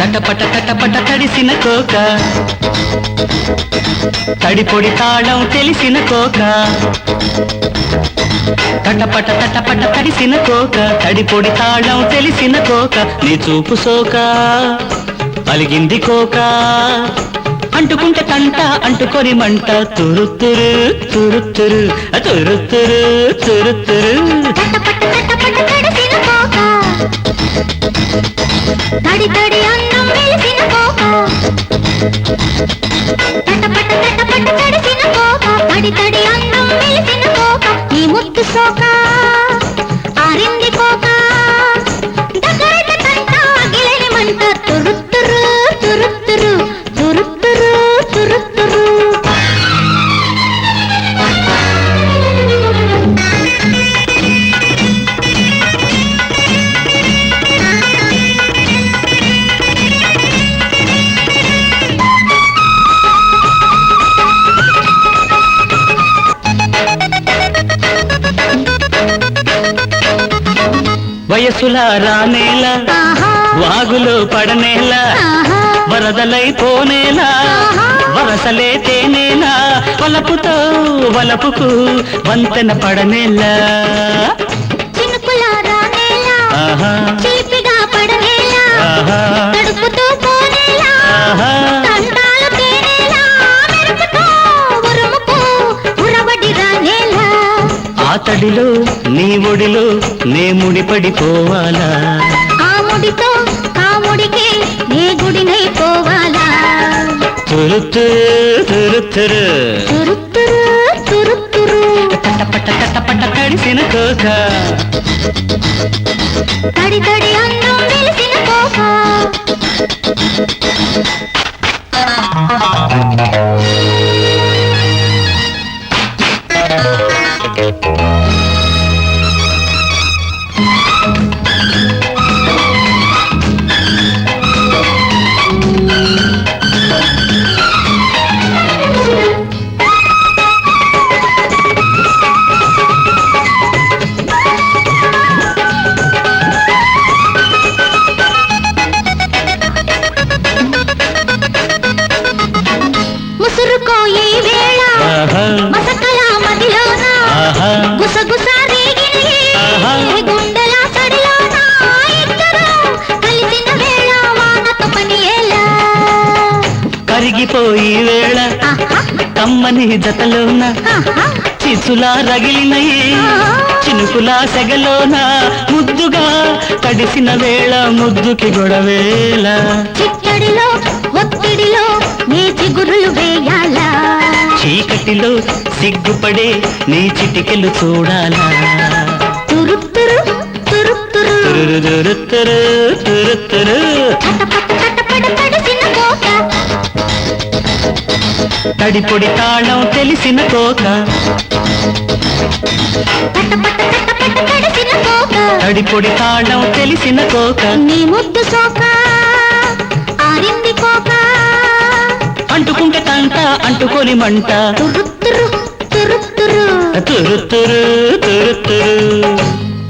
తటపట తటపట తడిసిన కోక. తడిపొడి తాళం తెలిసిన కోక. తటపట తటపట తడిసిన కోక. తడిపొడి తాళం తెలిసిన కోక. నీ చూపు సోక. అలిగింది కోక. అంటుకుంటే తంట అంటుకొని మంట. తురుతురు తురుతురు తురుతురు తురుతురు తడి తడి అన్నం వెలిసిన కోక. తటపట తటపట తడిసిన కోక. తడి తడి అన్నం వెలిసిన కోక. ఈ ముద్దు సోకా. వయసుల రానేల వాగులో పడనేలా ఆహా. వరదలై పోనేలా వరసలే తేనేలా వలపుతో వలపుకు వంతెన పడనేలా. ఆహా. తడిలో నీ ఒడిలో నే ముడిపడిపోవాలా? ఆ ముడితో కాముడికి నే గుడినై పోవాలా తురుతురు తురుతురు తురుతురు తురుతురు తటపట తటపట తడిసిన కోక. తడి తడి అన్నం వెలిసిన కోక. గుసగుస ఇద్దరు కలిసిన వేళ పని ఎలా కరిగిపోయి వేళ కమ్మని జతలోన చిసులా రగిలినయి చినుకులా సెగలోన ముద్దుగా తడిసిన వేళ ముద్దుకి గొడవేళ చీకటిలో సిగ్గుపడే నీ చిటికెలు చూడాలా? తురుతురు తురుతురు తురుతురు తురుతురు తడిపొడి తాళం తెలిసిన కోక తడిపొడి తాళం తెలిసిన కోక నీ ముద్దు సోక. ఆరింది కోక. అంటుకుంటే తంట అంటుకొని మంట. తురు తురు తురు తురు తురు తురు తురు